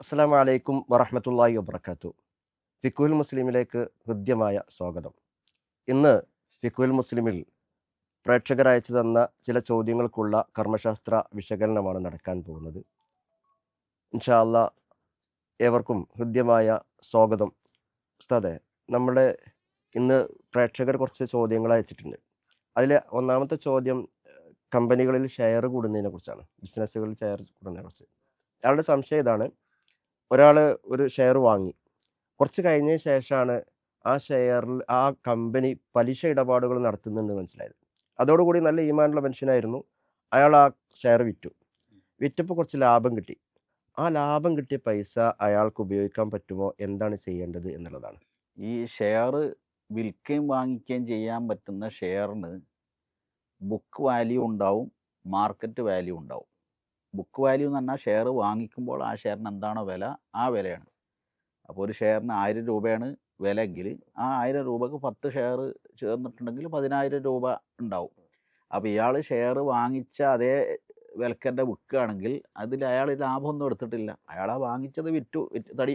അസ്സാം വലൈക്കും വറഹമത്തല്ലാഹി വബർക്കാത്തു ഫിക്കുൽ മുസ്ലിമിലേക്ക് ഹൃദ്യമായ സ്വാഗതം. ഇന്ന് ഫിക്കുൽ മുസ്ലിമിൽ പ്രേക്ഷകർ അയച്ചു തന്ന ചില ചോദ്യങ്ങൾക്കുള്ള കർമ്മശാസ്ത്ര വിശകലനമാണ് നടക്കാൻ പോകുന്നത്. ഇൻഷാല്ല ഏവർക്കും ഹൃദ്യമായ സ്വാഗതം. ഉസ്താദെ നമ്മുടെ ഇന്ന് പ്രേക്ഷകർ കുറച്ച് ചോദ്യങ്ങൾ അയച്ചിട്ടുണ്ട്. അതിൽ ഒന്നാമത്തെ ചോദ്യം കമ്പനികളിൽ ഷെയർ കൂടുന്നതിനെ കുറിച്ചാണ്. ബിസിനസ്സുകളിൽ ഷെയർ കൂടുന്നതിനെ കുറിച്ച്. അയാളുടെ സംശയം ഇതാണ് ഒരാൾ ഒരു ഷെയർ വാങ്ങി. കുറച്ച് കഴിഞ്ഞ ശേഷമാണ് ആ ഷെയറിൽ ആ കമ്പനി പലിശ ഇടപാടുകൾ നടത്തുന്നുണ്ട് മനസ്സിലായത്. അതോടുകൂടി നല്ല ഈമാനുള്ള മനുഷ്യനായിരുന്നു. അയാൾ ആ ഷെയർ വിറ്റു. വിറ്റപ്പോൾ കുറച്ച് ലാഭം കിട്ടി. ആ ലാഭം കിട്ടിയ പൈസ അയാൾക്ക് ഉപയോഗിക്കാൻ പറ്റുമോ? എന്താണ് ചെയ്യേണ്ടത് എന്നുള്ളതാണ്. ഈ ഷെയർ വിൽക്കുകയും വാങ്ങിക്കുകയും ചെയ്യാൻ പറ്റുന്ന ഷെയറിന് ബുക്ക് വാല്യൂ ഉണ്ടാവും മാർക്കറ്റ് വാല്യൂ ഉണ്ടാവും. ബുക്ക് വാല്യൂ എന്ന് പറഞ്ഞാൽ ഷെയർ വാങ്ങിക്കുമ്പോൾ ആ ഷെയറിന് എന്താണോ വില ആ വിലയാണ്. അപ്പോൾ ഒരു ഷെയറിന് ആയിരം രൂപയാണ് വില എങ്കിൽ ആ ആയിരം രൂപക്ക് പത്ത് ഷെയർ ചേർന്നിട്ടുണ്ടെങ്കിൽ പതിനായിരം രൂപ ഉണ്ടാവും. അപ്പോൾ ഇയാൾ ഷെയർ വാങ്ങിച്ച അതേ വിലക്കന്റെ വിൽക്കുകയാണെങ്കിൽ അതിൽ അയാൾ ലാഭമൊന്നും എടുത്തിട്ടില്ല. അയാൾ ആ വാങ്ങിച്ചത് വിറ്റ് തടി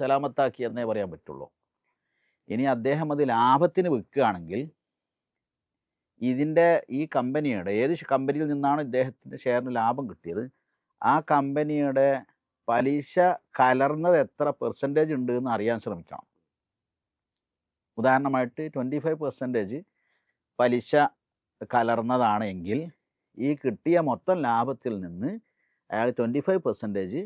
സലാമത്താക്കി എന്നേ പറയാൻ പറ്റുള്ളൂ. ഇനി അദ്ദേഹം അത് ലാഭത്തിന് വിൽക്കുകയാണെങ്കിൽ ഇതിന്റെ ഈ കമ്പനിയുടെ ഏത് കമ്പനിയിൽ നിന്നാണ് ഇദ്ദേഹത്തിന്റെ ഷെയറിന് ലാഭം കിട്ടിയത്? ആ കമ്പനിയുടെ പലിശ കലർന്നത് എത്ര പെർസെന്റേജ് ഉണ്ട് എന്ന് അറിയാൻ ശ്രമിക്കണം. ഉദാഹരണമായിട്ട് ട്വന്റി ഫൈവ് പെർസെന്റേജ് പലിശ കലർന്നതാണ് എങ്കിൽ ഈ കിട്ടിയ മൊത്തം ലാഭത്തിൽ നിന്ന് അയാൾ ട്വന്റി ഫൈവ് പെർസെന്റേജ്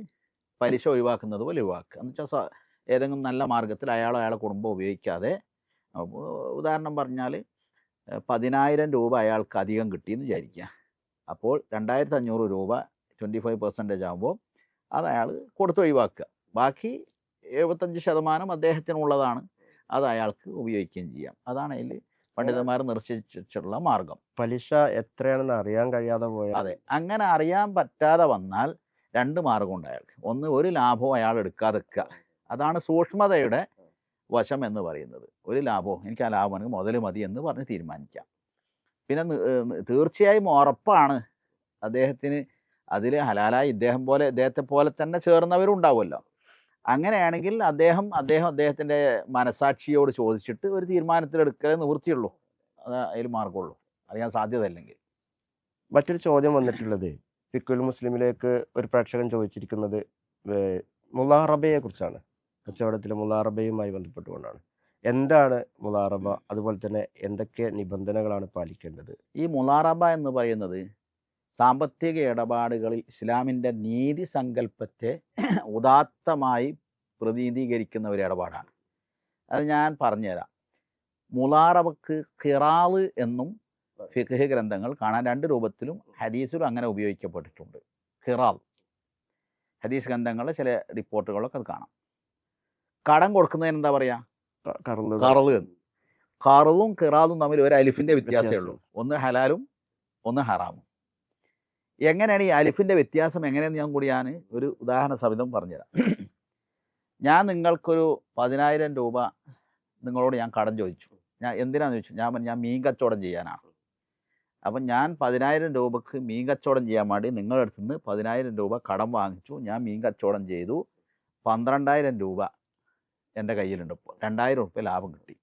പലിശ ഒഴിവാക്കുന്നത് പോലെ ഒഴിവാക്കുക. എന്ന് വെച്ചാൽ ഏതെങ്കിലും നല്ല മാർഗത്തിൽ അയാളോ അയാളെ കുടുംബം ഉപയോഗിക്കാതെ ഉദാഹരണം പറഞ്ഞാൽ പതിനായിരം രൂപ അയാൾക്ക് അധികം കിട്ടിയെന്ന് വിചാരിക്കുക. അപ്പോൾ രണ്ടായിരത്തി അഞ്ഞൂറ് രൂപ ട്വന്റി ഫൈവ് പെർസെന്റേജ് ആകുമ്പോൾ അത് അയാൾ കൊടുത്ത് ഒഴിവാക്കുക. ബാക്കി എഴുപത്തഞ്ച് ശതമാനം അദ്ദേഹത്തിനുള്ളതാണ്. അത് അയാൾക്ക് ഉപയോഗിക്കുകയും ചെയ്യാം. അതാണ് അതിൽ പണ്ഡിതന്മാർ നിർശ്ചയിച്ചിട്ടുള്ള മാർഗം. പലിശ എത്രയാണെന്ന് അറിയാൻ കഴിയാതെ പോയ അതെ. അങ്ങനെ അറിയാൻ പറ്റാതെ വന്നാൽ രണ്ട് മാർഗമുണ്ട് അയാൾക്ക്. ഒന്ന് ഒരു ലാഭവും അയാൾ എടുക്കാതെ വെക്കുക അതാണ് സൂക്ഷ്മതയുടെ വശം എന്ന് പറയുന്നത്. ഒരു ലാഭവും എനിക്ക് ആ ലാഭമാണെങ്കിൽ മുതൽ മതി എന്ന് പറഞ്ഞ് തീരുമാനിക്കാം. പിന്നെ തീർച്ചയായും ഉറപ്പാണ് അദ്ദേഹത്തിന് അതിൽ ഹലാലായി ഇദ്ദേഹം പോലെ ഇദ്ദേഹത്തെ പോലെ തന്നെ ചേർന്നവരും ഉണ്ടാവുമല്ലോ. അങ്ങനെയാണെങ്കിൽ അദ്ദേഹം അദ്ദേഹം അദ്ദേഹത്തിന്റെ മനസാക്ഷിയോട് ചോദിച്ചിട്ട് ഒരു തീരുമാനത്തിലെടുക്കലേ നിവൃത്തിയുള്ളൂ. അത് അതിൽ മാർഗമുള്ളൂ അറിയാൻ സാധ്യതയില്ലെങ്കിൽ. മറ്റൊരു ചോദ്യം വന്നിട്ടുള്ളത്. ഫിക്കുൽ മുസ്ലിമിലേക്ക് ഒരു പ്രേക്ഷകൻ ചോദിച്ചിരിക്കുന്നത് മുല്ല മുലാറബയെ കുറിച്ചാണ് കച്ചവടത്തിലെ മുലാറബയുമായി ബന്ധപ്പെട്ടുകൊണ്ടാണ്. എന്താണ് മുലാറബ അതുപോലെ തന്നെ എന്തൊക്കെ നിബന്ധനകളാണ് പാലിക്കേണ്ടത്? ഈ മുലാറബ എന്ന് പറയുന്നത് സാമ്പത്തിക ഇടപാടുകളിൽ ഇസ്ലാമിന്റെ നീതി സങ്കല്പത്തെ ഉദാത്തമായി പ്രതിനിധീകരിക്കുന്ന ഒരു ഇടപാടാണ്. അത് ഞാൻ പറഞ്ഞുതരാം. മുലാറബക്ക് ഖിറാൾ എന്നും ഫിഖ് ഗ്രന്ഥങ്ങൾ കാണാൻ രണ്ട് രൂപത്തിലും ഹദീസിലും അങ്ങനെ ഉപയോഗിക്കപ്പെട്ടിട്ടുണ്ട്. ഖിറാൾ ഹദീസ് ഗ്രന്ഥങ്ങളിലെ ചില റിപ്പോർട്ടുകളൊക്കെ അത് കാണാം. കടം കൊടുക്കുന്നതിന് എന്താ പറയാ? കറൾ. എന്ന് കറളും കിറാതും തമ്മിൽ ഒരു അലിഫിന്റെ വ്യത്യാസമേ ഉള്ളൂ. ഒന്ന് ഹലാലും ഒന്ന് ഹറാമും. എങ്ങനെയാണ് ഈ അലിഫിന്റെ വ്യത്യാസം എങ്ങനെയെന്ന് ഞാൻ കൂടി ഞാൻ ഒരു ഉദാഹരണ സഹിതം പറഞ്ഞുതരാം. ഞാൻ നിങ്ങൾക്കൊരു പതിനായിരം രൂപ നിങ്ങളോട് ഞാൻ കടം ചോദിച്ചു. ഞാൻ എന്തിനാന്ന് ചോദിച്ചു? ഞാൻ ഞാൻ മീൻ കച്ചവടം ചെയ്യാനാണ്. അപ്പം ഞാൻ പതിനായിരം രൂപക്ക് മീൻ കച്ചവടം ചെയ്യാൻ വേണ്ടി നിങ്ങളുടെ അടുത്ത് നിന്ന് പതിനായിരം രൂപ കടം വാങ്ങിച്ചു. ഞാൻ മീൻ കച്ചവടം ചെയ്തു. പന്ത്രണ്ടായിരം രൂപ എന്റെ കയ്യിലുണ്ട്. ഇപ്പോൾ രണ്ടായിരം ഉറുപ്പ്യ ലാഭം കിട്ടി.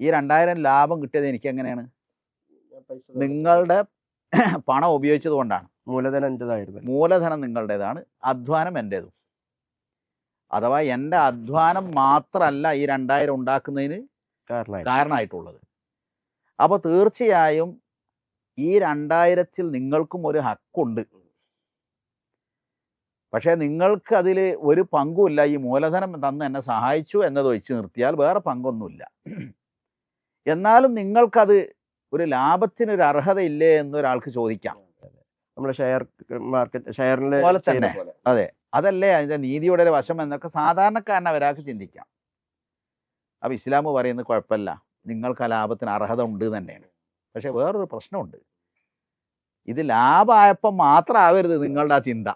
ഈ രണ്ടായിരം ലാഭം കിട്ടിയത് എനിക്ക് എങ്ങനെയാണ്? നിങ്ങളുടെ പണം ഉപയോഗിച്ചത് കൊണ്ടാണ്. മൂലധനം എന്റെതായിരുന്നു മൂലധനം നിങ്ങളുടേതാണ് അധ്വാനം എന്റേതും അഥവാ എന്റെ അധ്വാനം മാത്രമല്ല ഈ രണ്ടായിരം ഉണ്ടാക്കുന്നതിന് കാരണമായി കാരണമായിട്ടുള്ളത്. അപ്പോൾ തീർച്ചയായും ഈ രണ്ടായിരത്തിൽ നിങ്ങൾക്കും ഒരു ഹക്കുണ്ട്. പക്ഷേ നിങ്ങൾക്ക് അതിൽ ഒരു പങ്കുമില്ല ഈ മൂലധനം തന്ന് എന്നെ സഹായിച്ചു എന്നത് ഒഴിച്ച് നിർത്തിയാൽ വേറെ പങ്കൊന്നുമില്ല. എന്നാലും നിങ്ങൾക്കത് ഒരു ലാഭത്തിനൊരു അർഹതയില്ലേ എന്നൊരാൾക്ക് ചോദിക്കാം. നമ്മുടെ ഷെയർ മാർക്കറ്റ് ഷെയറിൽ പോലെ. തന്നെ. അതല്ലേ അതിന്റെ നീതിയുടെ ഒരു വശം എന്നൊക്കെ സാധാരണക്കാരനെ ഒരാൾക്ക് ചിന്തിക്കാം. അപ്പം ഇസ്ലാം പറയുന്നത് കുഴപ്പമില്ല. നിങ്ങൾക്ക് ആ ലാഭത്തിന് അർഹത ഉണ്ട് തന്നെയാണ്. പക്ഷേ വേറൊരു പ്രശ്നമുണ്ട്. ഇത് ലാഭമായപ്പോൾ മാത്രമാവരുത് നിങ്ങളുടെ ആ ചിന്ത.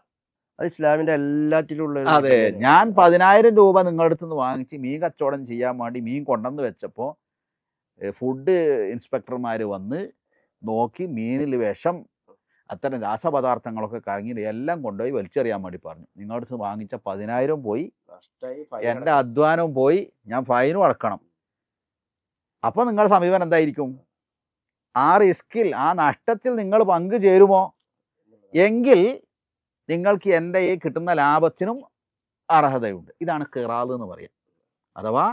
അത് ഇസ്ലാമിന്റെ എല്ലാറ്റിലും ഉള്ള അതെ ഞാൻ പതിനായിരം രൂപ നിങ്ങളുടെ അടുത്ത് നിന്ന് വാങ്ങിച്ച് മീൻ കച്ചവടം ചെയ്യാൻ വേണ്ടി മീൻ കൊണ്ടുവന്ന് വെച്ചപ്പോൾ ഫുഡ് ഇൻസ്പെക്ടർമാർ വന്ന് നോക്കി മീനിൽ വിഷം അത്തരം രാസപദാർത്ഥങ്ങളൊക്കെ കറങ്ങി എല്ലാം കൊണ്ടുപോയി വലിച്ചെറിയാൻ വേണ്ടി പറഞ്ഞു. നിങ്ങളുടെ അടുത്ത് വാങ്ങിച്ച പതിനായിരം പോയി. എന്റെ അധ്വാനവും പോയി. ഞാൻ ഫൈനും അടക്കണം. അപ്പോൾ നിങ്ങളുടെ സമീപനം എന്തായിരിക്കും? ആ റിസ്കിൽ ആ നഷ്ടത്തിൽ നിങ്ങൾ പങ്കു ചേരുമോ എങ്കിൽ നിങ്ങൾക്ക് എന്റെ ഈ കിട്ടുന്ന ലാഭത്തിനും അർഹതയുണ്ട്. ഇതാണ് കിറാൽ എന്ന് പറയുക അഥവാ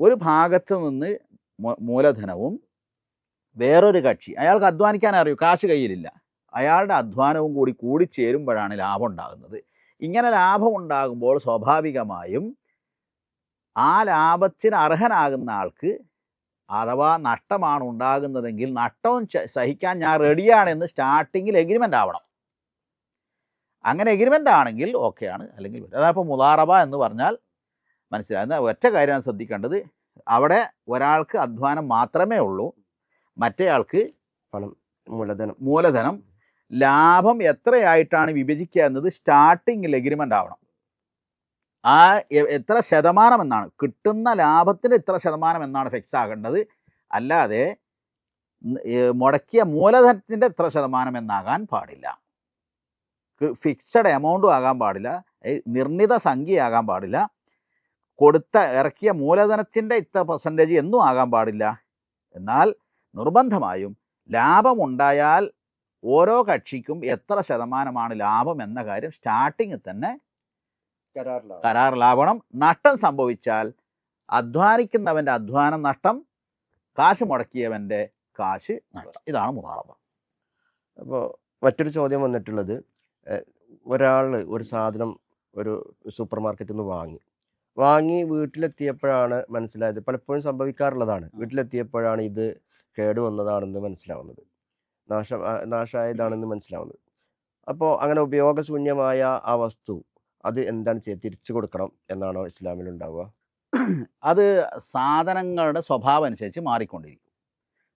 ഒരു ഭാഗത്ത് നിന്ന് മൂലധനവും വേറൊരു കക്ഷി അയാൾക്ക് അധ്വാനിക്കാൻ അറിയൂ? കാശ് കയ്യിലില്ല. അയാളുടെ അധ്വാനവും കൂടി കൂടിച്ചേരുമ്പോഴാണ് ലാഭം ഉണ്ടാകുന്നത്. ഇങ്ങനെ ലാഭം ഉണ്ടാകുമ്പോൾ സ്വാഭാവികമായും ആ ലാഭത്തിന് അർഹനാകുന്ന ആൾക്ക് അഥവാ നഷ്ടമാണ് ഉണ്ടാകുന്നതെങ്കിൽ നഷ്ടവും സഹിക്കാൻ ഞാൻ റെഡിയാണെന്ന് സ്റ്റാർട്ടിങ്ങിൽ എഗ്രിമെന്റ് ആവണം. അങ്ങനെ എഗ്രിമെന്റ് ആണെങ്കിൽ ഓക്കെയാണ് അല്ലെങ്കിൽ അതായപ്പോൾ മുതാറബ എന്ന് പറഞ്ഞാൽ മനസ്സിലായി എന്നാൽ ഒറ്റ കാര്യമാണ് ശ്രദ്ധിക്കേണ്ടത്. അവിടെ ഒരാൾക്ക് അധ്വാനം മാത്രമേ ഉള്ളൂ. മറ്റേയാൾക്ക് മൂലധനം. മൂലധനം. ലാഭം എത്രയായിട്ടാണ് വിഭജിക്കുക എന്നത് സ്റ്റാർട്ടിങ്ങിൽ എഗ്രിമെന്റ് ആവണം. ആ എത്ര ശതമാനം എന്നാണ്. കിട്ടുന്ന ലാഭത്തിന് എത്ര ശതമാനം എന്നാണ് ഫിക്സ് ആകേണ്ടത്. അല്ലാതെ മുടക്കിയ മൂലധനത്തിന്റെ എത്ര ശതമാനം എന്നാകാൻ പാടില്ല. ഫിക്സഡ് എമൗണ്ടും ആകാൻ പാടില്ല. നിർണിത സംഖ്യയാകാൻ പാടില്ല. കൊടുത്ത ഇറക്കിയ മൂലധനത്തിന്റെ ഇത്ര പെർസെന്റേജ് എന്നും ആകാൻ പാടില്ല. എന്നാൽ നിർബന്ധമായും ലാഭമുണ്ടായാൽ ഓരോ കക്ഷിക്കും എത്ര ശതമാനമാണ് ലാഭം എന്ന കാര്യം സ്റ്റാർട്ടിങ്ങിൽ തന്നെ കരാറിലാവണം. നഷ്ടം സംഭവിച്ചാൽ അധ്വാനിക്കുന്നവന്റെ അധ്വാനം നഷ്ടം കാശ് മുടക്കിയവന്റെ കാശ് നഷ്ടം. ഇതാണ് മുതാറബ അപ്പോൾ മറ്റൊരു ചോദ്യം വന്നിട്ടുള്ളത് ഒരാൾ ഒരു സാധനം ഒരു സൂപ്പർ മാർക്കറ്റിൽ നിന്ന് വാങ്ങി. വാങ്ങി വീട്ടിലെത്തിയപ്പോഴാണ് മനസ്സിലായത്. പലപ്പോഴും സംഭവിക്കാറുള്ളതാണ്. വീട്ടിലെത്തിയപ്പോഴാണ് ഇത് കേട് വന്നതാണെന്ന് മനസ്സിലാവുന്നത്. നാശം നാശമായതാണെന്ന് മനസ്സിലാവുന്നത്. അപ്പോൾ അങ്ങനെ ഉപയോഗശൂന്യമായ ആ വസ്തു അത് എന്താണ് ചെയ്യുക തിരിച്ചു കൊടുക്കണം എന്നാണോ ഇസ്ലാമിൽ ഉണ്ടാവുക അത് സാധനങ്ങളുടെ സ്വഭാവം അനുസരിച്ച് മാറിക്കൊണ്ടിരിക്കും.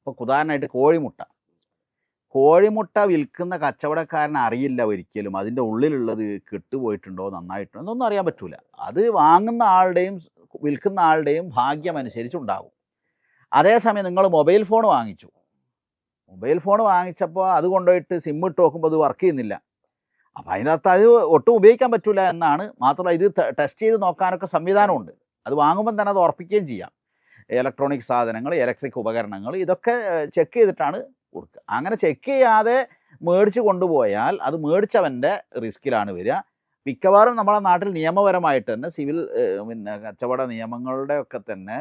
ഇപ്പോൾ ഉദാഹരണമായിട്ട് കോഴിമുട്ട. കോഴിമുട്ട വിൽക്കുന്ന കച്ചവടക്കാരൻ അറിയില്ല ഒരിക്കലും. അതിന്റെ ഉള്ളിലുള്ളത് കെട്ടുപോയിട്ടുണ്ടോ നന്നായിട്ടുണ്ടോ എന്നൊന്നും അറിയാൻ പറ്റൂല. അത് വാങ്ങുന്ന ആളുടെയും വിൽക്കുന്ന ആളുടെയും ഭാഗ്യം അനുസരിച്ചുണ്ടാകും. അതേസമയം നിങ്ങൾ മൊബൈൽ ഫോൺ വാങ്ങിച്ചു. മൊബൈൽ ഫോൺ വാങ്ങിച്ചപ്പോൾ അത് കൊണ്ടുപോയിട്ട് സിം ഇട്ട് നോക്കുമ്പോൾ അത് വർക്ക് ചെയ്യുന്നില്ല. അപ്പോൾ അതിനകത്ത് അത് ഒട്ടും ഉപയോഗിക്കാൻ പറ്റില്ല എന്നാണ്. മാത്രമല്ല ഇത് ടെസ്റ്റ് ചെയ്ത് നോക്കാനൊക്കെ സംവിധാനമുണ്ട്. അത് വാങ്ങുമ്പോൾ തന്നെ അത് ഉറപ്പിക്കുകയും ചെയ്യാം. ഇലക്ട്രോണിക് സാധനങ്ങൾ ഇലക്ട്രിക് ഉപകരണങ്ങൾ ഇതൊക്കെ ചെക്ക് ചെയ്തിട്ടാണ് കൊടുക്കുക അങ്ങനെ ചെക്ക് ചെയ്യാതെ മേടിച്ച് കൊണ്ടുപോയാൽ അത് മേടിച്ചവന്റെ റിസ്കിലാണ് വരിക. മിക്കവാറും നമ്മുടെ നാട്ടിൽ നിയമപരമായിട്ട് തന്നെ സിവിൽ പിന്നെ കച്ചവട നിയമങ്ങളുടെ ഒക്കെ തന്നെ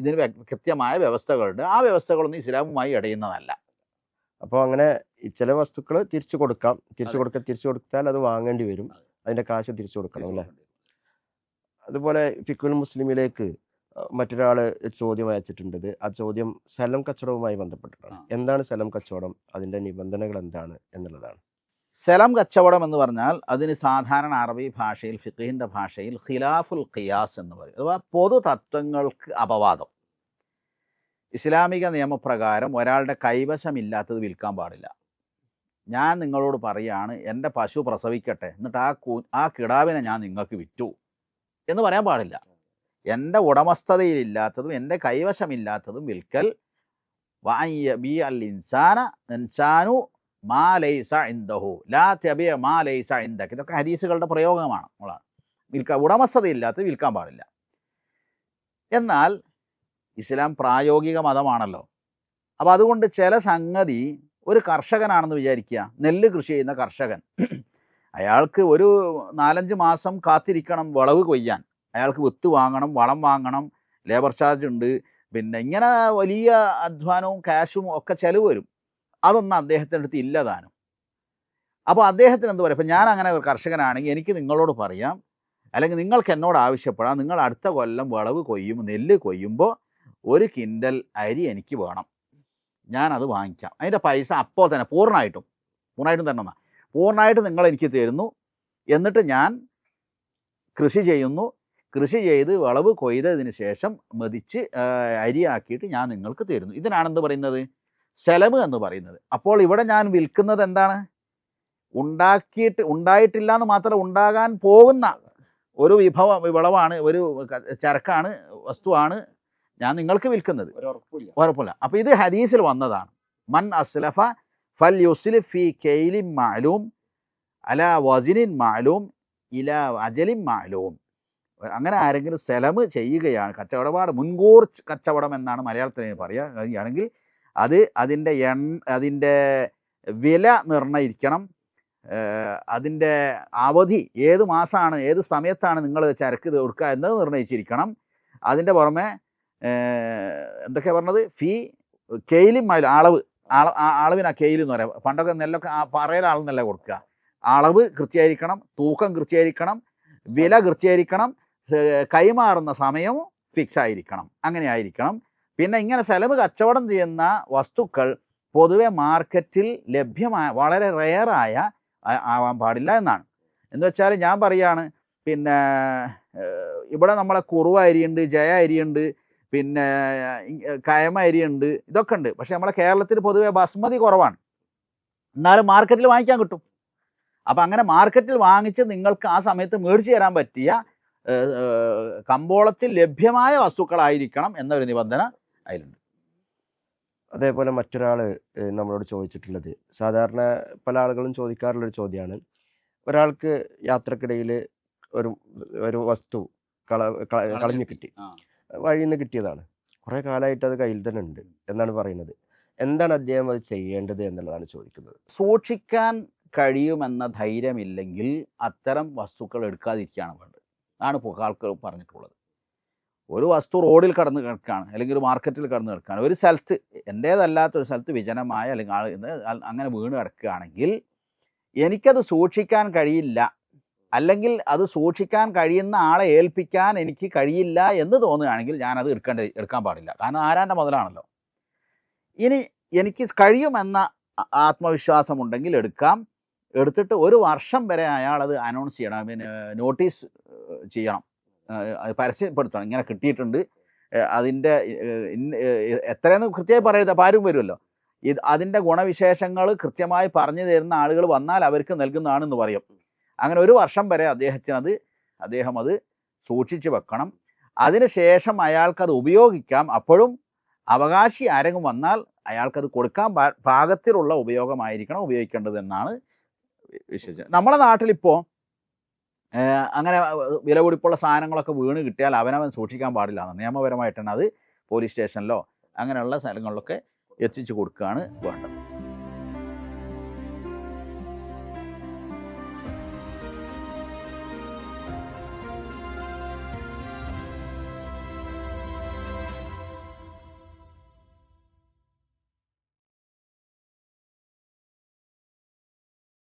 ഇതിന് കൃത്യമായ വ്യവസ്ഥകളുണ്ട്. ആ വ്യവസ്ഥകളൊന്നും ഇസ്ലാമുമായി ഇടയുന്നതല്ല. അപ്പോൾ അങ്ങനെ ചില വസ്തുക്കൾ തിരിച്ചു കൊടുക്കാം. തിരിച്ചു. കൊടുക്ക തിരിച്ചു കൊടുത്താൽ അത് വാങ്ങേണ്ടി വരും. അതിന്റെ കാശ് തിരിച്ചു കൊടുക്കണം അല്ലേ? അതുപോലെ ഫിക്കുൽ മുസ്ലിമിലേക്ക് മറ്റൊരാൾ ചോദ്യം അയച്ചിട്ടുണ്ട്. ആ ചോദ്യം സ്ഥലം കച്ചവടവുമായി ബന്ധപ്പെട്ടിട്ടാണ്. എന്താണ് സ്ഥലം കച്ചവടം? അതിന്റെ നിബന്ധനകൾ എന്താണ് എന്നുള്ളതാണ്. സ്ഥലം കച്ചവടം എന്ന് പറഞ്ഞാൽ അതിന് സാധാരണ അറബി ഭാഷയിൽ ഫിഖിന്റെ ഭാഷയിൽ ഖിലാഫുൽ ഖിയാസ് എന്ന് പറയും. അഥവാ പൊതു തത്വങ്ങൾക്ക് അപവാദം. ഇസ്ലാമിക നിയമപ്രകാരം ഒരാളുടെ കൈവശമില്ലാത്തത് വിൽക്കാൻ പാടില്ല. ഞാൻ നിങ്ങളോട് പറയാണ് എന്റെ പശു പ്രസവിക്കട്ടെ. എന്നിട്ട് ആ കു ആ കിടാവിനെ ഞാൻ നിങ്ങൾക്ക് വിറ്റു എന്ന് പറയാൻ പാടില്ല. എന്റെ ഉടമസ്ഥതയിലില്ലാത്തതും എന്റെ കൈവശമില്ലാത്തതും വിൽക്കൽ. ബി അൽ ഇൻസാന ഇൻസാനു മാ ലൈസ ഇൻദഹു. ലാ തബിയ മാ ലൈസ ഇൻദക. ഇതൊക്കെ ഹദീസുകളുടെ പ്രയോഗമാണ് നമ്മളാണ് വിൽക്കാൻ ഉടമസ്ഥതയില്ലാത്തത് വിൽക്കാൻ പാടില്ല. എന്നാൽ ഇസ്ലാം പ്രായോഗിക മതമാണല്ലോ. അപ്പോൾ അതുകൊണ്ട് ചില സംഗതി ഒരു കർഷകനാണെന്ന് വിചാരിക്കുക നെല്ല് കൃഷി ചെയ്യുന്ന കർഷകൻ. അയാൾക്ക് ഒരു നാലഞ്ച് മാസം കാത്തിരിക്കണം വിളവ് കൊയ്യാൻ. അയാൾക്ക് വിത്ത് വാങ്ങണം വളം വാങ്ങണം ലേബർ ചാർജ് ഉണ്ട്. പിന്നെ ഇങ്ങനെ വലിയ അധ്വാനവും ക്യാഷും ഒക്കെ ചിലവ് വരും. അതൊന്നും അദ്ദേഹത്തിന്റെ അടുത്ത് ഇല്ല താനും. അപ്പോൾ അദ്ദേഹത്തിന് എന്ത് പറയുക ഇപ്പം ഞാൻ അങ്ങനെ ഒരു കർഷകനാണെങ്കിൽ എനിക്ക് നിങ്ങളോട് പറയാം. അല്ലെങ്കിൽ നിങ്ങൾക്ക് എന്നോട് ആവശ്യപ്പെടാം. നിങ്ങൾ അടുത്ത കൊല്ലം വിളവ് കൊയ്യും നെല്ല് കൊയ്യുമ്പോൾ ഒരു കിൻഡൽ അരി എനിക്ക് വേണം. ഞാനത് വാങ്ങിക്കാം. അതിന്റെ പൈസ അപ്പോൾ തന്നെ പൂർണമായിട്ടും പൂർണമായിട്ടും തന്നെ പൂർണമായിട്ട് നിങ്ങൾ എനിക്ക് തരുന്നു. എന്നിട്ട് ഞാൻ കൃഷി ചെയ്യുന്നു. കൃഷി ചെയ്ത് വിളവ് കൊയ്തതിന് ശേഷം മതിച്ച് അരിയാക്കിയിട്ട് ഞാൻ നിങ്ങൾക്ക് തരുന്നു. ഇതിനാണ് എന്ത് പറയുന്നത്? ചെലവ് എന്ന് പറയുന്നത്. അപ്പോൾ ഇവിടെ ഞാൻ വിൽക്കുന്നത് എന്താണ്? ഉണ്ടാക്കിയിട്ട് ഉണ്ടായിട്ടില്ല എന്ന് മാത്രം ഉണ്ടാകാൻ പോകുന്ന ഒരു വിഭവ വിളവാണ് ഒരു ചരക്കാണ് വസ്തുവാണ് ഞാൻ നിങ്ങൾക്ക് വിൽക്കുന്നത്. ഉറപ്പില്ല അപ്പോൾ ഇത് ഹദീസിൽ വന്നതാണ്. മൻ അസ്ലഫ ഫൽ യുസ്ലി ഫി കെയിലിൻ മാലൂം അല വസിനിൻ മാലൂം ഇല അജലിൻ മാലൂം. അങ്ങനെ ആരെങ്കിലും സെലമ് ചെയ്യുകയാണ്. കച്ചവടപാട് മുൻകൂർ കച്ചവടം എന്നാണ് മലയാളത്തിൽ ഇതിന് പറയുക. കഴിയുകയാണെങ്കിൽ അത് അതിന്റെ എൺ അതിന്റെ വില നിർണയിക്കണം. ഏഹ് അതിന്റെ അവധി ഏത് മാസമാണ് ഏത് സമയത്താണ് നിങ്ങൾ ചരക്ക് കൊടുക്കുക എന്നത് നിർണയിച്ചിരിക്കണം. അതിന്റെ പുറമെ എന്തൊക്കെയാണ് പറഞ്ഞത്? ഫീ കെയിലും അളവ്. അളവിനാ കെയിൽ എന്ന് പറയാം പണ്ടൊക്കെ നെല്ലൊക്കെ ആ പറയൽ അളന്നല്ല കൊടുക്കുക. അളവ് കൃത്യമായിരിക്കണം തൂക്കം കൃത്യമായിരിക്കണം വില കൃത്യമായിരിക്കണം കൈമാറുന്ന സമയവും ഫിക്സ് ആയിരിക്കണം. അങ്ങനെ ആയിരിക്കണം. പിന്നെ ഇങ്ങനെ ചെലവ് കച്ചവടം ചെയ്യുന്ന വസ്തുക്കൾ പൊതുവെ മാർക്കറ്റിൽ ലഭ്യമായ വളരെ റെയറായ ആവാൻ പാടില്ല എന്നാണ്. എന്ന് വെച്ചാൽ ഞാൻ പറയാണ് പിന്നെ ഇവിടെ നമ്മളെ കുറുവ അരിയുണ്ട് ജയ അരിയുണ്ട് പിന്നെ കയമ അരിയുണ്ട് ഇതൊക്കെ ഉണ്ട്. പക്ഷേ നമ്മളെ കേരളത്തിൽ പൊതുവെ ബസ്മതി കുറവാണ്. എന്നാലും മാർക്കറ്റിൽ വാങ്ങിക്കാൻ കിട്ടും. അപ്പം അങ്ങനെ മാർക്കറ്റിൽ വാങ്ങിച്ച് നിങ്ങൾക്ക് ആ സമയത്ത് മേടിച്ചു തരാൻ പറ്റിയ കമ്പോളത്തിൽ ലഭ്യമായ വസ്തുക്കളായിരിക്കണം എന്നൊരു നിബന്ധന അതിലുണ്ട്. അതേപോലെ മറ്റൊരാൾ നമ്മളോട് ചോദിച്ചിട്ടുള്ളത്. സാധാരണ പല ആളുകളും ചോദിക്കാറുള്ളൊരു ചോദ്യമാണ്. ഒരാൾക്ക് യാത്രക്കിടയിൽ ഒരു ഒരു വസ്തു കള കള- കളഞ്ഞു കിട്ടി. വഴിയിൽ നിന്ന് കിട്ടിയതാണ്. കുറേ കാലമായിട്ട് അത് കയ്യിൽ തന്നെ ഉണ്ട് എന്നാണ് പറയുന്നത്. എന്താണ് അദ്ദേഹം അത് ചെയ്യേണ്ടത് എന്നുള്ളതാണ് ചോദിക്കുന്നത്. സൂക്ഷിക്കാൻ കഴിയുമെന്ന ധൈര്യമില്ലെങ്കിൽ അത്തരം വസ്തുക്കൾ എടുക്കാതിരിക്കുകയാണ് വേണ്ടത്. ആണ് ആൾക്കാർ പറഞ്ഞിട്ടുള്ളത്. ഒരു വസ്തു റോഡിൽ കടന്ന് കിടക്കുകയാണ് അല്ലെങ്കിൽ ഒരു മാർക്കറ്റിൽ കടന്ന് കിടക്കുകയാണ് ഒരു സ്ഥലത്ത് എന്റേതല്ലാത്ത ഒരു സ്ഥലത്ത് വിജനമായ അല്ലെങ്കിൽ ആൾ ഇന്ന് അങ്ങനെ വീണ് കിടക്കുകയാണെങ്കിൽ എനിക്കത് സൂക്ഷിക്കാൻ കഴിയില്ല. അല്ലെങ്കിൽ അത് സൂക്ഷിക്കാൻ കഴിയുന്ന ആളെ ഏൽപ്പിക്കാൻ എനിക്ക് കഴിയില്ല എന്ന് തോന്നുകയാണെങ്കിൽ ഞാനത് എടുക്കേണ്ട എടുക്കാൻ പാടില്ല. കാരണം ആരാന്റെ മുതലാണല്ലോ. ഇനി എനിക്ക് കഴിയുമെന്ന ആത്മവിശ്വാസമുണ്ടെങ്കിൽ എടുക്കാം. എടുത്തിട്ട് ഒരു വർഷം വരെ അയാൾ അത് അനൗൺസ് ചെയ്യണം പിന്നെ നോട്ടീസ് ചെയ്യണം. പരസ്യപ്പെടുത്തണം. ഇങ്ങനെ കിട്ടിയിട്ടുണ്ട്. അതിന്റെ എത്രയെന്ന് കൃത്യമായി പറയരുത്. അപ്പോൾ ആരും വരുമല്ലോ. ഇത് അതിന്റെ ഗുണവിശേഷങ്ങൾ കൃത്യമായി പറഞ്ഞു തരുന്ന ആളുകൾ വന്നാൽ അവർക്ക് നൽകുന്നതാണെന്ന് പറയും. അങ്ങനെ ഒരു വർഷം വരെ അദ്ദേഹത്തിനത് അദ്ദേഹം അത് സൂക്ഷിച്ചു വെക്കണം. അതിനുശേഷം അയാൾക്കത് ഉപയോഗിക്കാം. അപ്പോഴും അവകാശി ആരെങ്കിലും വന്നാൽ അയാൾക്കത് കൊടുക്കാൻ പാകത്തിലുള്ള ഉപയോഗമായിരിക്കണം ഉപയോഗിക്കേണ്ടത് നമ്മളെ നമ്മുടെ നാട്ടിലിപ്പോൾ അങ്ങനെ വില കൂടിപ്പുള്ള സാധനങ്ങളൊക്കെ വീണ് കിട്ടിയാൽ അവനവൻ സൂക്ഷിക്കാൻ പാടില്ല. എന്ന് നിയമപരമായിട്ടാണ് അത് പോലീസ് സ്റ്റേഷനിലോ അങ്ങനെയുള്ള സ്ഥലങ്ങളിലൊക്കെ എത്തിച്ചു കൊടുക്കുകയാണ് വേണ്ടത്.